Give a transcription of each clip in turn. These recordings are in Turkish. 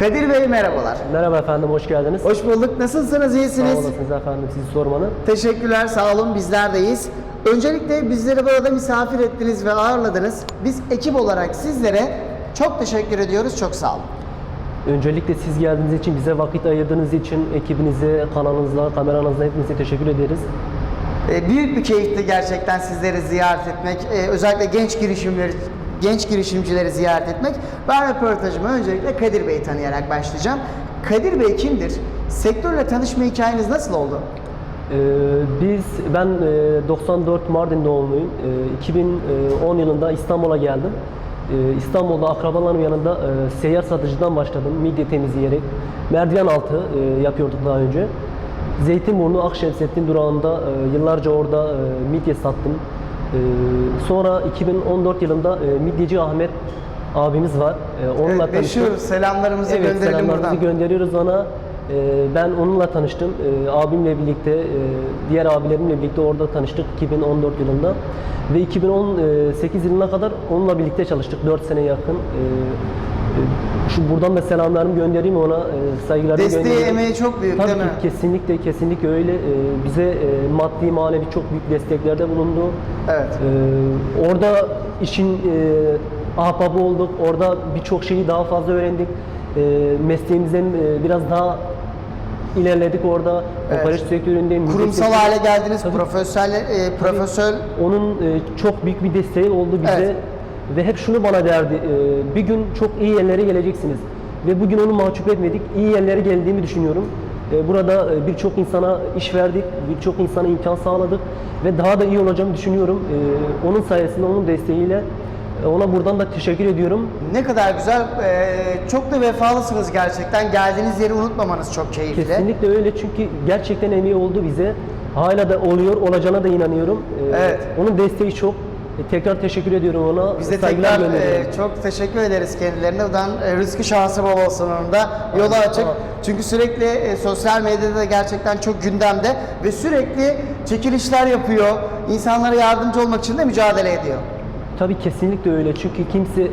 Kadir Bey merhabalar. Merhaba efendim, hoş geldiniz. Hoş bulduk. Nasılsınız? Sağ İyisiniz? olasınız efendim, sizi sormanı. Teşekkürler. Sağ olun. Bizler deyiz. Öncelikle bizleri burada misafir ettiniz ve ağırladınız. Biz ekip olarak sizlere çok teşekkür ediyoruz. Çok sağ olun. Öncelikle siz geldiğiniz için, bize vakit ayırdığınız için ekibinize, kanalınıza, kameranızla hepinize teşekkür ederiz. Ee, büyük bir keyifti gerçekten sizleri ziyaret etmek. Ee, özellikle genç girişimleri genç girişimcileri ziyaret etmek. Ben röportajıma öncelikle Kadir Bey'i tanıyarak başlayacağım. Kadir Bey kimdir? Sektörle tanışma hikayeniz nasıl oldu? Ee, biz, ben e, 94 Mardin doğumluyum. Ee, 2010 yılında İstanbul'a geldim. Ee, İstanbul'da akrabalarım yanında e, seyyar satıcıdan başladım, midye temizleyerek. Merdiven altı e, yapıyorduk daha önce. Zeytinburnu Akşemsettin durağında e, yıllarca orada e, midye sattım. E, sonra 2014 yılında e, midyeci Ahmet abimiz var. E, onunla Evet, meşhur tanıştık. selamlarımızı Evet, gönderelim selamlarımızı buradan. gönderiyoruz ona. Ee, ben onunla tanıştım. Ee, abimle birlikte, e, diğer abilerimle birlikte orada tanıştık 2014 yılında. Ve 2018 yılına kadar onunla birlikte çalıştık. 4 sene yakın. E, şu buradan da selamlarımı göndereyim ona, e, saygılarımı Desteği, göndereyim. emeği çok büyük Tabii değil ki mi? kesinlikle kesinlikle öyle. Ee, bize e, maddi manevi çok büyük desteklerde bulundu. Evet. Ee, orada işin e, ahbabı olduk. Orada birçok şeyi daha fazla öğrendik. E, mesleğimizden e, biraz daha ilerledik orada. Evet. Operasyon sektöründe. Kurumsal hale geldiniz. Tabii. Profesyonel, e, profesör Onun e, çok büyük bir desteği oldu bize. Evet. Ve hep şunu bana derdi. e, bir gün çok iyi yerlere geleceksiniz. Ve bugün onu mahcup etmedik. İyi yerlere geldiğimi düşünüyorum. E, burada e, birçok insana iş verdik. Birçok insana imkan sağladık. Ve daha da iyi olacağımı düşünüyorum. E, onun sayesinde, onun desteğiyle e, ona buradan da teşekkür ediyorum. Ne kadar güzel, e, çok da vefalısınız gerçekten. Geldiğiniz yeri unutmamanız çok keyifli. Kesinlikle öyle çünkü gerçekten emeği oldu bize. Hala da oluyor, olacağına da inanıyorum. E, Evet. Onun desteği çok. E, tekrar teşekkür ediyorum ona. Biz de Saygılar tekrar e, çok teşekkür ederiz kendilerine. Buradan e, rızkı şansı bol olsun onun da. Yolu açık. Çünkü sürekli e, sosyal medyada da gerçekten çok gündemde ve sürekli çekilişler yapıyor. İnsanlara yardımcı olmak için de mücadele ediyor. Tabii kesinlikle öyle. Çünkü kimse e,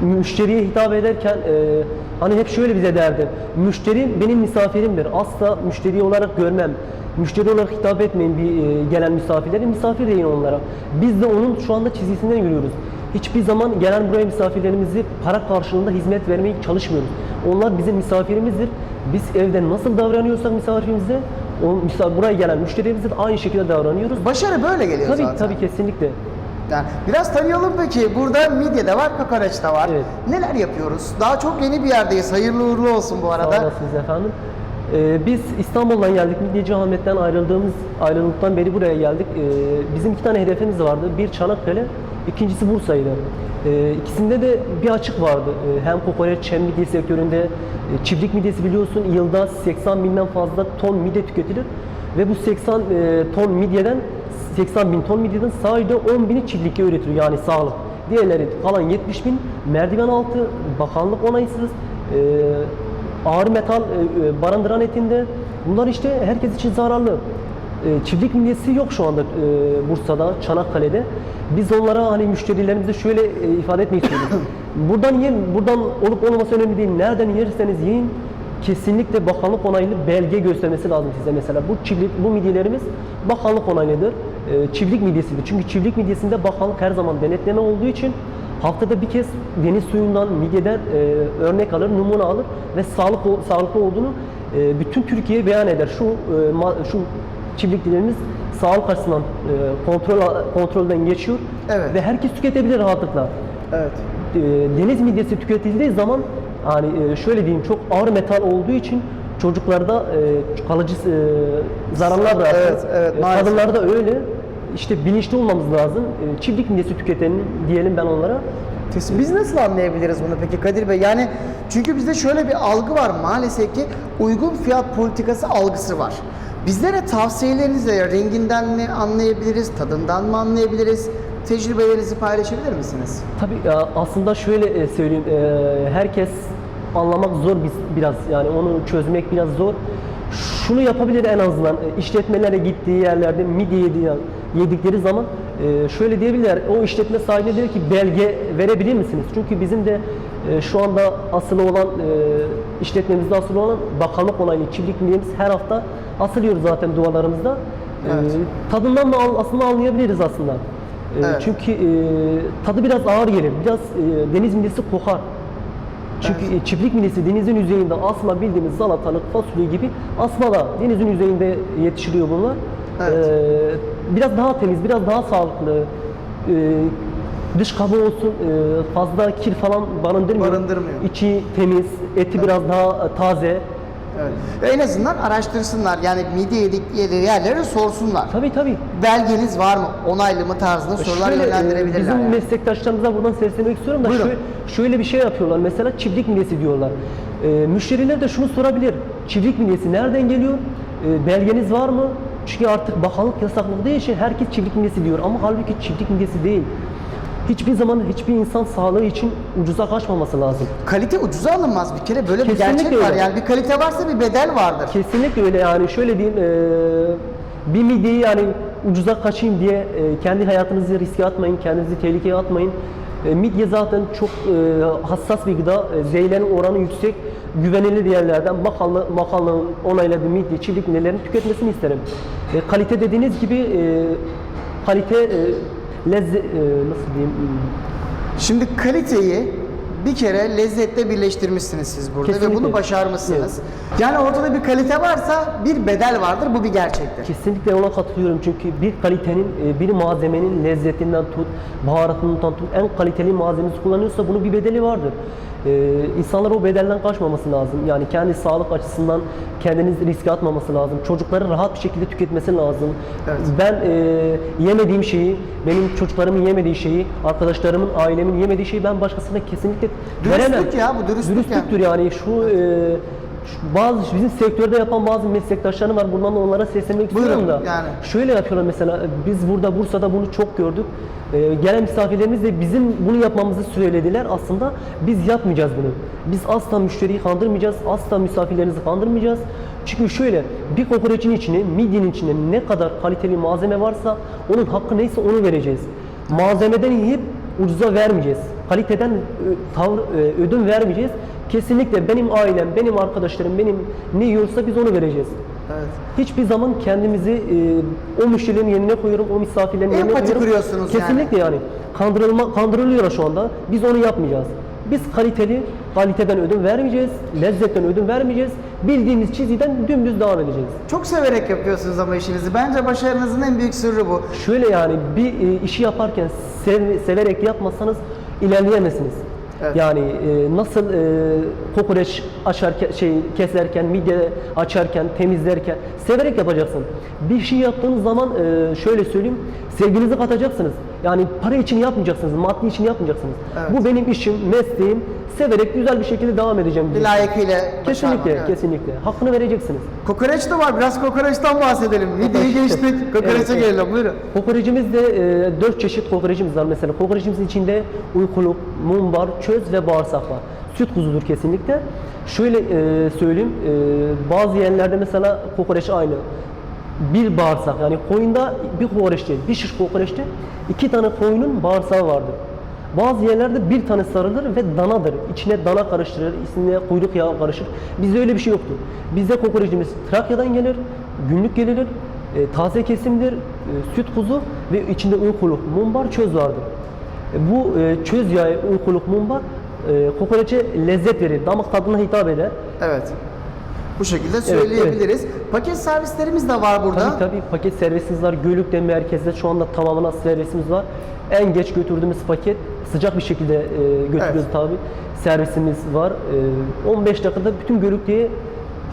müşteriye hitap ederken e, hani hep şöyle bize derdi. Müşteri benim misafirimdir. Asla müşteri olarak görmem. Müşteri olarak hitap etmeyin bir e, gelen misafirlere. Misafir deyin onlara. Biz de onun şu anda çizgisinden yürüyoruz. Hiçbir zaman gelen buraya misafirlerimizi para karşılığında hizmet vermeye çalışmıyoruz. Onlar bizim misafirimizdir. Biz evde nasıl davranıyorsak misafirimize, o misafir, buraya gelen müşterilerimize de aynı şekilde davranıyoruz. Başarı böyle geliyor Tabii zaten. tabii kesinlikle. Yani biraz tanıyalım peki. Burada midye de var, kokoreç de var. Evet. Neler yapıyoruz? Daha çok yeni bir yerdeyiz. Hayırlı uğurlu olsun bu Sağ arada. olasınız efendim. Ee, biz İstanbul'dan geldik. Midyeci Ahmet'ten ayrıldığımız ayrıldıktan beri buraya geldik. Ee, bizim iki tane hedefimiz vardı. Bir Çanakkale, ikincisi Bursa'ydı. Ee, ikisinde de bir açık vardı. Ee, hem kokoreç hem midye sektöründe e, çiftlik midyesi biliyorsun yılda 80 binden fazla ton midye tüketilir. Ve bu 80 e, ton midyeden 80 bin ton midyeden sadece 10 bini çiftlikte üretiliyor yani sağlık. Diğerleri kalan 70 bin merdiven altı, bakanlık onaysız, e, ağır metal e, e, barındıran etinde. Bunlar işte herkes için zararlı. E, çiftlik midyesi yok şu anda e, Bursa'da, Çanakkale'de. Biz onlara hani müşterilerimize şöyle e, ifade etmeyi istiyoruz. buradan yiyin, buradan olup olmaması önemli değil. Nereden yerseniz yiyin. Kesinlikle bakanlık onaylı belge göstermesi lazım size mesela. Bu çiftlik, bu midyelerimiz bakanlık onaylıdır. E, çiftlik midyesidir. Çünkü çiftlik midyesinde bakanlık her zaman denetleme olduğu için haftada bir kez deniz suyundan, midyeden e, örnek alır, numune alır ve sağlık sağlıklı olduğunu e, bütün Türkiye beyan eder. Şu e, ma- şu çiftliklerimiz sağlık açısından e, kontrol kontrolden geçiyor Evet. ve herkes tüketebilir rahatlıkla. Evet. E, deniz midyesi tüketildiği zaman hani şöyle diyeyim çok ağır metal olduğu için çocuklarda e, kalıcı e, zararlar bırakıyor. Evet, evet. Kadınlarda öyle. İşte bilinçli olmamız lazım. Çiftlik midyesi tüketenin diyelim ben onlara. Kesin. Biz nasıl anlayabiliriz bunu peki Kadir Bey? Yani çünkü bizde şöyle bir algı var maalesef ki uygun fiyat politikası algısı var. Bizlere tavsiyelerinizle renginden mi anlayabiliriz, tadından mı anlayabiliriz? Tecrübelerinizi paylaşabilir misiniz? Tabii aslında şöyle söyleyeyim. Herkes anlamak zor biz- biraz. Yani onu çözmek biraz zor. Şunu yapabilir en azından. e, işletmelere gittiği yerlerde midye yediği, yedikleri zaman e, şöyle diyebilirler, o işletme sahibine der ki belge verebilir misiniz? Çünkü bizim de e, şu anda asılı olan, işletmemizde asılı olan bakanlık onaylı çiftlik milliyemiz her hafta asılıyoruz zaten duvarlarımızda. Evet. tadından da aslında anlayabiliriz aslında. Evet. Çünkü tadı biraz ağır gelir, biraz deniz millisi kokar. Çünkü e, çiftlik millisi denizin yüzeyinde asma bildiğimiz salatalık, fasulye gibi asmalar denizin yüzeyinde yetişiliyor bunlar. Evet. Ee, biraz daha temiz, biraz daha sağlıklı. Ee, dış kabuğu olsun e, fazla kir falan barındırmıyor. Barındırmıyor. İçi temiz, eti biraz daha taze. Evet. Ve en azından araştırsınlar. Yani midye yedikleri yerleri sorsunlar. Tabii tabii. Belgeniz var mı? Onaylı mı tarzında sorular Şöyle, e, yönlendirebilirler. Bizim yani. meslektaşlarımıza buradan seslenmek istiyorum da Buyurun. şöyle, şöyle bir şey yapıyorlar. Mesela çiftlik milyesi diyorlar. E, müşteriler de şunu sorabilir. Çiftlik milyesi nereden geliyor? E, belgeniz var mı? Çünkü artık bakanlık yasakladığı için herkes çiftlik milyesi diyor. Ama halbuki çiftlik milyesi değil. Hiçbir zaman hiçbir insan sağlığı için ucuza kaçmaması lazım. Kalite ucuza alınmaz bir kere. Böyle bir Kesinlikle gerçek var. öyle. Yani bir kalite varsa bir bedel vardır. Kesinlikle öyle yani şöyle diyeyim e, bir midyeyi yani ucuza kaçayım diye e, kendi hayatınızı riske atmayın, kendinizi tehlikeye atmayın. E, midye zaten çok e, hassas bir gıda, e, zehirlerin oranı yüksek, güvenilir yerlerden bakanlı, bakanlığın onayladığı midye, çiftlik midyelerin tüketmesini isterim. E, kalite dediğiniz gibi e, kalite e, lezzet, e, nasıl diyeyim, Şimdi kaliteyi bir kere lezzetle birleştirmişsiniz siz burada ve Kesinlikle. bunu başarmışsınız. Yani ortada bir kalite varsa bir bedel vardır. Bu bir gerçektir. Kesinlikle ona katılıyorum çünkü bir kalitenin, e, bir malzemenin lezzetinden tut, baharatından tut, en kaliteli malzemesi kullanıyorsa bunun bir bedeli vardır. Ee, insanlar o bedelden kaçmaması lazım. Yani kendi sağlık açısından kendiniz riske atmaması lazım. Çocukların rahat bir şekilde tüketmesi lazım. Evet. Ben e, yemediğim şeyi, benim çocuklarımın yemediği şeyi, arkadaşlarımın, ailemin yemediği şeyi ben başkasına kesinlikle Dürüstlük veremem. ya, bu dürüstlük Dürüstlüktür yani. Şu, e, şu bazı bizim sektörde yapan bazı meslektaşlarım var. Buradan da onlara seslenmek Buyurun, istiyorum da. yani. Şöyle yapıyorlar mesela. Biz burada Bursa'da bunu çok gördük. E, gelen misafirlerimiz de bizim bunu yapmamızı söylediler. Aslında biz yapmayacağız bunu. Biz asla müşteriyi kandırmayacağız. Asla misafirlerinizi kandırmayacağız. Çünkü şöyle bir kokoreçin içine, midyenin içine ne kadar kaliteli malzeme varsa onun hakkı neyse onu vereceğiz. Malzemeden yiyip ucuza vermeyeceğiz. Kaliteden ö, tavır, ö, ödün vermeyeceğiz. Kesinlikle benim ailem, benim arkadaşlarım, benim ne yiyorsa biz onu vereceğiz. Evet. Hiçbir zaman kendimizi e, o müşterilerin yerine koyuyorum, o misafirlerin yerine Empati koyuyorum. kuruyorsunuz yani. Kesinlikle yani. Kandırılma, kandırılıyor şu anda. Biz onu yapmayacağız. Biz kaliteli, kaliteden ödün vermeyeceğiz, lezzetten ödün vermeyeceğiz. Bildiğimiz çizgiden dümdüz devam edeceğiz. Çok severek yapıyorsunuz ama işinizi. Bence başarınızın en büyük sırrı bu. Şöyle yani bir e, işi yaparken sev- severek yapmazsanız ilerleyemezsiniz. Evet. Yani e, nasıl e, kokoreç açarken şey keserken, midye açarken, temizlerken severek yapacaksın. Bir şey yaptığınız zaman e, şöyle söyleyeyim, sevginizi katacaksınız. Yani para için yapmayacaksınız, maddi için yapmayacaksınız. Evet. Bu benim işim, mesleğim. Severek güzel bir şekilde devam edeceğim. Diyeceksiniz. layıkıyla Kesinlikle, başarmak, evet. kesinlikle. Hakkını vereceksiniz. Kokoreç de var. Biraz kokoreçten bahsedelim. Midyeyi geçtik. Kokoreçe Evet, evet. gelelim. Buyurun. Kokoreçimizde e, 4 çeşit kokoreçimiz var mesela. Kokoreçimizin içinde uykuluk, mumbar, çöz ve bağırsak var. Süt kuzudur kesinlikle. Şöyle e, söyleyeyim, e, bazı yerlerde mesela kokoreç aynı. Bir bağırsak yani koyunda bir kokoreçte, bir şiş kokoreçte iki tane koyunun bağırsağı vardır. Bazı yerlerde bir tane sarılır ve danadır. İçine dana karıştırır, içine kuyruk yağı karışır. Bizde öyle bir şey yoktur. Bizde kokoreçimiz Trakya'dan gelir, günlük gelir, e, taze kesimdir, e, süt kuzu ve içinde uykuluk, mumbar, çöz vardır. E, bu e, çöz yağı, uykuluk, mumbar e, kokoreçe lezzet verir, damak tadına hitap eder. Evet. Bu şekilde söyleyebiliriz. Paket servislerimiz de var burada. Tabii tabii paket servisimiz var. Gölük'te merkezde şu anda tamamına servisimiz var. En geç götürdüğümüz paket sıcak bir şekilde e, götürüyoruz Evet. tabii. Servisimiz var. E, 15 dakikada bütün Gölük'te'ye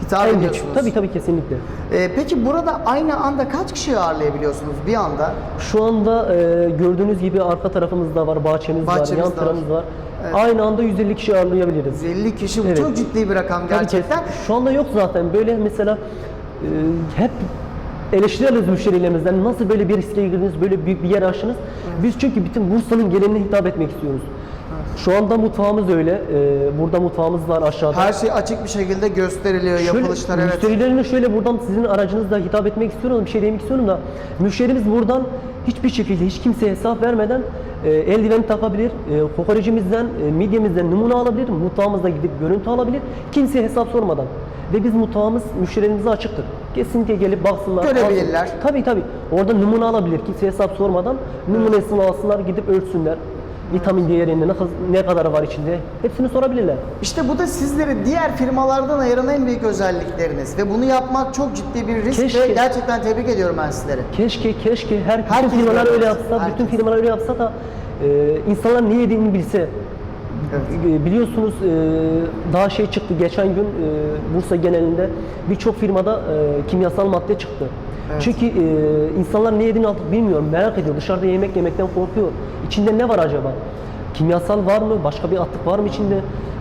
Hitap en geç. Tabii tabii kesinlikle. Ee, peki burada aynı anda kaç kişiyi ağırlayabiliyorsunuz bir anda? Şu anda e, gördüğünüz gibi arka tarafımızda var, bahçemiz, Bahçemiz var, yan var. tarafımız var. Evet. Aynı anda 150 kişi ağırlayabiliriz. 50 kişi bu Evet. çok ciddi bir rakam Tabii gerçekten. kes- Şu anda yok zaten. Böyle mesela hep eleştiriyoruz müşterilerimizden. Nasıl böyle bir riske girdiniz, böyle büyük bir yer açtınız? Biz çünkü bütün Bursa'nın geneline hitap etmek istiyoruz. Şu anda mutfağımız öyle. Ee, burada mutfağımız var aşağıda. Her şey açık bir şekilde gösteriliyor, Şöyle, yapılışlar evet. Müşterilerine şöyle buradan sizin aracınızla hitap etmek istiyorum, bir şey demek istiyorum da müşterimiz buradan hiçbir şekilde hiç kimseye hesap vermeden e, eldiven takabilir, e, kokoreçimizden, e, midyemizden numune alabilir, mutfağımızda gidip görüntü alabilir, kimseye hesap sormadan. Ve biz mutfağımız müşterilerimize açıktır. Kesinlikle gelip baksınlar. Görebilirler. alsın. Tabii tabii. Orada numune alabilir. Kimseye hesap sormadan numunesini alsınlar, gidip ölçsünler. Vitamin değerinde ne, ne kadar var içinde hepsini sorabilirler. İşte bu da sizleri diğer firmalardan ayıran en büyük özellikleriniz ve bunu yapmak çok ciddi bir risk Keşke. ve gerçekten tebrik ediyorum ben sizleri. Keşke keşke her bütün firmalar öyle yapsa, bütün herkes. firmalar öyle yapsa da e, insanlar ne yediğini bilse. E, Biliyorsunuz e, daha şey çıktı geçen gün e, Bursa genelinde birçok firmada e, kimyasal madde çıktı. Evet. Çünkü e, insanlar ne yediğini artık bilmiyor, merak ediyor. Dışarıda yemek yemekten korkuyor. İçinde ne var acaba? Kimyasal var mı? Başka bir atık var mı içinde?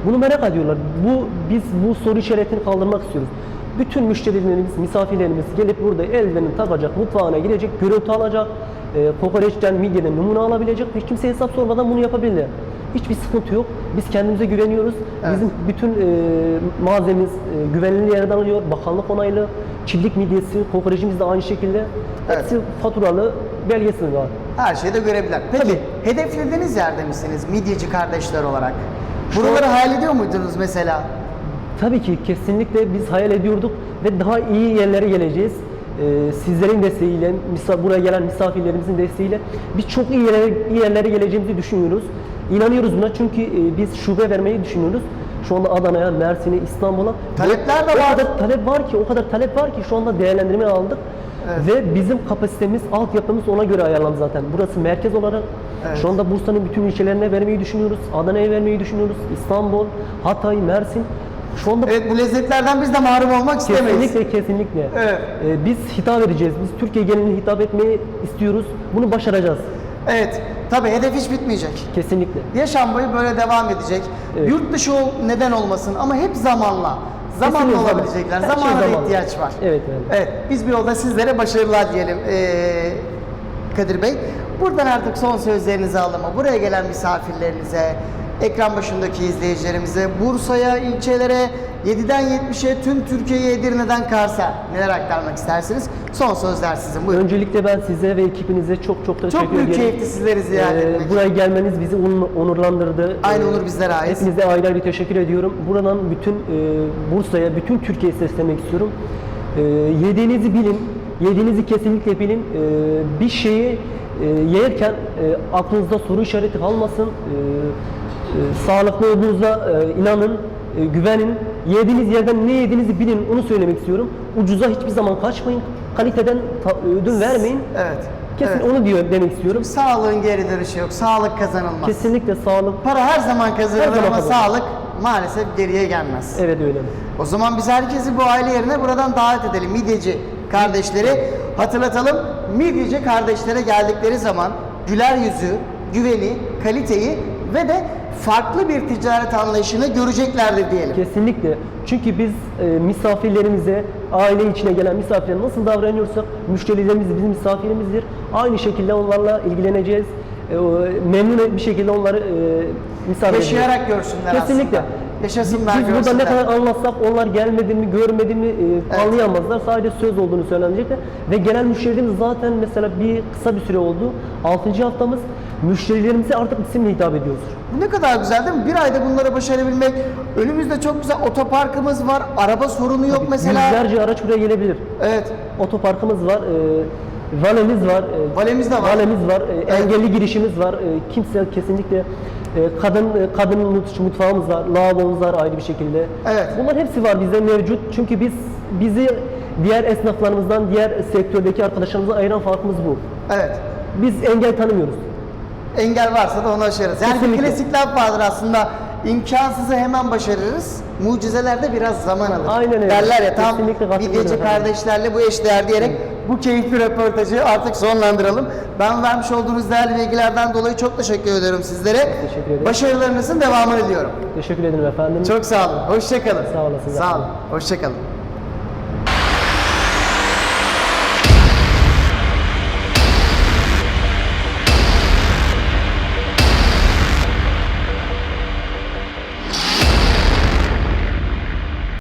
Bunu merak ediyorlar. Bu biz bu soru işaretini kaldırmak istiyoruz. Bütün müşterilerimiz, misafirlerimiz gelip burada eldivenini takacak, mutfağına girecek, görüntü alacak, e, kokoreçten, midyeden numune alabilecek. Hiç kimse hesap sormadan bunu yapabilirler. Hiçbir sıkıntı yok. Biz kendimize güveniyoruz. Evet. Bizim bütün e, malzememiz e, güvenilir yerden alıyor. Bakanlık onaylı. Çiftlik midyesi, kokoreçimiz de aynı şekilde. Evet. Hepsi faturalı, belgesi var. Her şeyi de görebilirler. Peki Tabii. hedeflediğiniz yerde misiniz midyeci kardeşler olarak? Buraları hayal ediyor muydunuz mesela? Tabii ki kesinlikle biz hayal ediyorduk ve daha iyi yerlere geleceğiz. Ee, sizlerin desteğiyle, buraya gelen misafirlerimizin desteğiyle biz çok iyi yerlere, iyi yerlere geleceğimizi düşünüyoruz. İnanıyoruz buna çünkü e, biz şube vermeyi düşünüyoruz. Şu anda Adana'ya, Mersin'e, İstanbul'a Talepler de o var. kadar talep var ki, o kadar talep var ki şu anda değerlendirme aldık. Ve bizim kapasitemiz, altyapımız ona göre ayarlandı zaten. Burası merkez olarak. Evet. Şu anda Bursa'nın bütün ilçelerine vermeyi düşünüyoruz. Adana'ya vermeyi düşünüyoruz. İstanbul, Hatay, Mersin. Şu anda Evet bu lezzetlerden biz de mahrum olmak istemeyiz. Kesinlikle kesinlikle. Evet. Ee, biz hitap edeceğiz. Biz Türkiye geneline hitap etmeyi istiyoruz. Bunu başaracağız. Evet. Tabii hedef hiç bitmeyecek. Kesinlikle. Yaşam boyu böyle devam edecek. Evet. Yurt dışı ol, neden olmasın ama hep zamanla. Zamanla Kesinlikle olabilecekler. Her şey Zamana da zamanla. ihtiyaç var. Evet, evet. Evet. Biz bir yolda sizlere başarılar diyelim ee, Kadir Bey. Buradan artık son sözlerinizi alalım. Buraya gelen misafirlerinize, ekran başındaki izleyicilerimize, Bursa'ya, ilçelere, 7'den 70'e, tüm Türkiye'ye, Edirne'den Kars'a neler aktarmak istersiniz? Son sözler sizin. Buyurun. Öncelikle ben size ve ekibinize çok çok teşekkür Çok büyük ederim. keyifti sizleri ziyaret Ee, etmek. buraya gelmeniz bizi onur- onurlandırdı. Aynı Ee, onur bizlere ait. Hepinize ayrı ayrı teşekkür ediyorum. Buradan bütün e, Bursa'ya, bütün Türkiye'ye seslenmek istiyorum. E, yediğinizi bilin, yediğinizi kesinlikle bilin. E, bir şeyi e, yerken e, aklınızda soru işareti kalmasın. E, sağlıklı olduğunuza e, inanın, e, güvenin. Yediğiniz yerden ne yediğinizi bilin, onu söylemek istiyorum. Ucuza hiçbir zaman kaçmayın. Kaliteden ta- ödün vermeyin. Evet. Kesin evet. onu diyor demek istiyorum. Sağlığın geri dönüşü yok. Sağlık kazanılmaz. Kesinlikle sağlık. Para her zaman kazanılır Her zaman ama kazanılır. sağlık maalesef geriye gelmez. Evet öyle. O zaman biz herkesi bu aile yerine buradan davet edelim. Midyeci kardeşleri hatırlatalım. Midyeci kardeşlere geldikleri zaman güler yüzü, güveni, kaliteyi ve de farklı bir ticaret anlayışını göreceklerdir diyelim. Kesinlikle. Çünkü biz e, misafirlerimize, aile içine gelen misafirlere nasıl davranıyorsak müşterilerimiz bizim misafirimizdir. Aynı şekilde onlarla ilgileneceğiz. E, memnun bir şekilde onları e, misafir edeceğiz. Yaşayarak görsünler Kesinlikle. aslında. Yaşasınlar, Biz burada ne kadar anlatsak onlar gelmedi mi, görmedi mi e, anlayamazlar. Sadece söz olduğunu söylenecekler. Ve gelen müşterilerimiz zaten mesela bir kısa bir süre oldu. 6. haftamız müşterilerimize artık isimle hitap ediyoruz. Bu ne kadar güzel değil mi? Bir ayda bunları başarabilmek. Önümüzde çok güzel otoparkımız var. Araba sorunu yok mesela. Yüzlerce araç buraya gelebilir. Evet. Otoparkımız var, e, valemiz var, e, Valemiz de var. valemiz var, e, Evet. engelli girişimiz var. E, kimse kesinlikle e, kadın e, kadın mut- mutfağımız var, lavabomuz var ayrı bir şekilde. Evet. Bunlar hepsi var bizde mevcut. Çünkü biz bizi diğer esnaflarımızdan, diğer sektördeki arkadaşlarımızdan ayıran farkımız bu. Evet. Biz engel tanımıyoruz. Engel varsa da onu aşarız. Yani bir Kesinlikle. klasik laf vardır aslında. İmkansızı hemen başarırız. Mucizeler de biraz zaman alır. Aynen öyle. Derler ya tam Kesinlikle midyeci efendim. kardeşlerle bu eşdeğer diyerek bu keyifli röportajı artık sonlandıralım. Ben vermiş olduğunuz değerli bilgilerden dolayı çok teşekkür ediyorum sizlere. Teşekkür ederim. Başarılarınızın devamını diliyorum. Teşekkür ederim efendim. Çok sağ olun. Hoşçakalın. Sağ olasın. Sağ olun. Hoşçakalın.